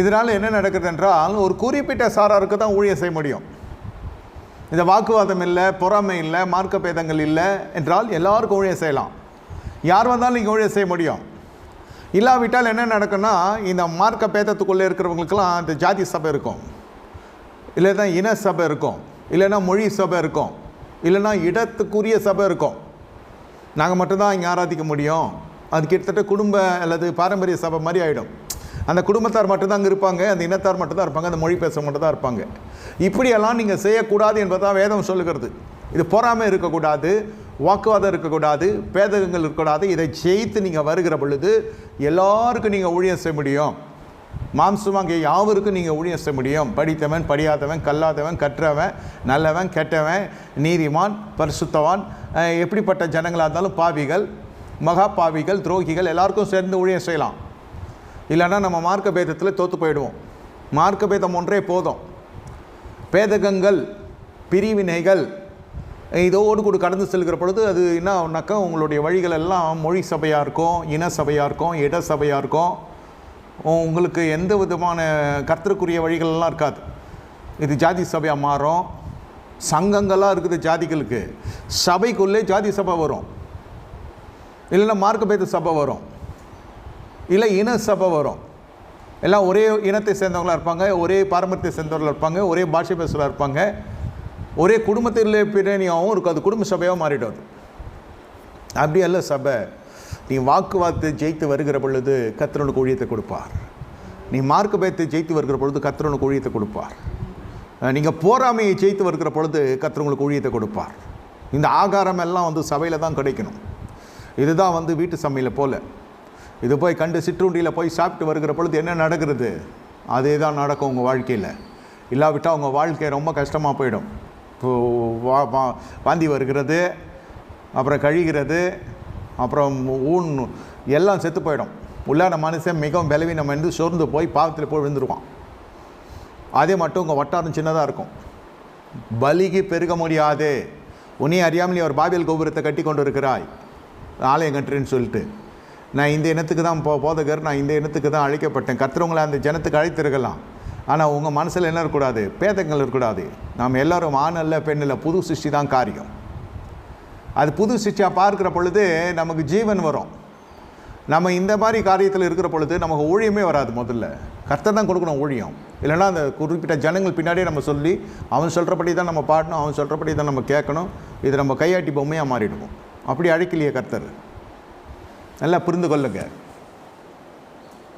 இதனால் என்ன நடக்குது என்றால் ஒரு குறிப்பிட்ட சாராருக்கு தான் ஊழியம் செய்ய முடியும். இந்த வாக்குவாதம் இல்லை பொறாமை இல்லை மார்க்க பேதங்கள் இல்லை என்றால் எல்லாருக்கும் ஊழியம் செய்யலாம். யார் வந்தாலும் நீங்கள் ஊழியம் செய்ய முடியும். இல்லாவிட்டால் என்ன நடக்கும்னா இந்த மார்க்க பேதத்துக்குள்ளே இருக்கிறவங்களுக்கெல்லாம் இந்த ஜாதி சபை இருக்கும். இல்லைன்னா இன சபை இருக்கும். இல்லைன்னா மொழி சபை இருக்கும். இல்லைன்னா இடத்துக்குரிய சபை இருக்கும். நாங்கள் மட்டும்தான் இங்கே ஆராதிக்க முடியும். அது கிட்டத்தட்ட குடும்ப அல்லது பாரம்பரிய சபை மாதிரி ஆகிடும் அந்த குடும்பத்தார் மட்டும்தான் அங்கே இருப்பாங்க அந்த இனத்தார் மட்டும்தான் இருப்பாங்க அந்த மொழி பேச மட்டும்தான் இருப்பாங்க. இப்படியெல்லாம் நீங்கள் செய்யக்கூடாது என்பதான் வேதம் சொல்லுகிறது. இது பொறாமை இருக்கக்கூடாது வாக்குவாதம் இருக்கக்கூடாது பேதகங்கள் இருக்கக்கூடாது. இதை ஜெயித்து நீங்கள் வருகிற பொழுது எல்லாருக்கும் நீங்கள் ஊழியம் செய்ய முடியும். மாம்சமாகிய யாவருக்கும் நீங்கள் ஊழியம் செய்ய முடியும். படித்தவன் படியாதவன் கல்லாதவன் கற்றவன் நல்லவன் கெட்டவன் நீதிமான் பரிசுத்தவான் எப்படிப்பட்ட ஜனங்களாக இருந்தாலும் பாவிகள் மகா பாவிகள் துரோகிகள் எல்லாருக்கும் சேர்ந்து ஊழியம் செய்யலாம். இல்லைன்னா நம்ம மார்க்க பேதத்தில் தோற்று போயிடுவோம். மார்க்க பேதம் ஒன்றே போதும். பேதகங்கள் பிரிவினைகள் இதோடு கூட கடந்து செல்கிற பொழுது அது என்ன ஒன்றாக்கா உங்களுடைய வழிகள் எல்லாம் மொழி சபையாக இருக்கும் இன சபையாக இருக்கும் இட சபையாக இருக்கும். உங்களுக்கு எந்த விதமான கர்த்தருக்குரிய வழிகளெல்லாம் இருக்காது. இது ஜாதி சபையாக மாறும். சங்கங்களாக இருக்குது ஜாதிகளுக்கு. சபைக்குள்ளே ஜாதி சபை வரும். இல்லைன்னா மார்க்க பேத சபை வரும். இல்லை இன சபை வரும். எல்லாம் ஒரே இனத்தை சேர்ந்தவங்களா இருப்பாங்க ஒரே பாரம்பரியத்தை சேர்ந்தவர்களாக இருப்பாங்க ஒரே பாஷை பேசுகிறா இருப்பாங்க. ஒரே குடும்பத்தில் பின்னணியாகவும் இருக்கும். அது குடும்ப சபையாக மாறிடும் அது. அப்படி அல்ல சபை. நீ வாக்குவாதத்தை ஜெயித்து வருகிற பொழுது கத்திரனுக்கு ஊழியத்தை கொடுப்பார். நீ மார்க்க பயத்தை ஜெயித்து வருகிற பொழுது கத்திரனுக்கு ஊழியத்தை கொடுப்பார். நீங்கள் போராமையை ஜெயித்து வருகிற பொழுது கத்திரவங்களுக்கு ஊழியத்தை கொடுப்பார். இந்த ஆகாரம் எல்லாம் வந்து சபையில் தான் கிடைக்கணும். இதுதான் வந்து வீட்டு சமையலை போல். இது போய் கண்டு சிற்றுண்டியில் போய் சாப்பிட்டு வருகிற பொழுது என்ன நடக்கிறது? அதே தான் நடக்கும் உங்கள் வாழ்க்கையில். இல்லாவிட்டால் உங்கள் வாழ்க்கை ரொம்ப கஷ்டமாக போயிடும். இப்போ வாந்தி வருகிறது அப்புறம் கழிகிறது அப்புறம் ஊன் எல்லாம் செத்து போயிடும். உள்ளான மனுஷன் மிகவும் பலவீனம் வந்து சோர்ந்து போய் பாவத்தில் போய் விழுந்துருவான். அதே மட்டும் உங்கள் வட்டாரம் சின்னதாக இருக்கும். பலிக்கு பெருக முடியாது. உன்னை அறியாமலே ஒரு பாபியல் கோபுரத்தை கட்டி கொண்டு இருக்கிறாய். ஆலயம் கட்டுறேன்னு சொல்லிட்டு. நான் இந்த இனத்துக்கு தான் போ போதகர் நான் இந்த இனத்துக்கு தான் அழைக்கப்பட்டேன். கத்துறவங்களை அந்த ஜனத்துக்கு அழைத்திருக்கலாம். ஆனால் உங்கள் மனசில் என்ன இருக்கக்கூடாது? பேதங்கள் இருக்கக்கூடாது. நாம் எல்லோரும் ஆண் அல்ல பெண் இல்லை புது சிருஷ்டி தான் காரியம். அது புது சிருஷ்டியாக பார்க்குற பொழுது நமக்கு ஜீவன் வரும். நம்ம இந்த மாதிரி காரியத்தில் இருக்கிற பொழுது நமக்கு ஊழியமே வராது முதல்ல. கர்த்தர் தான் கொடுக்கணும் ஊழியம். இல்லைன்னா அந்த குறிப்பிட்ட ஜனங்கள் பின்னாடியே நம்ம சொல்லி அவன் சொல்கிறபடி தான் நம்ம பாடணும் அவன் சொல்கிறபடி தான் நம்ம கேட்கணும். இது நம்ம கையாட்டி பொம்மையாக மாறிடுவோம். அப்படி அழைக்கலையே கர்த்தர். நல்லா புரிந்து கொள்ளுங்கள்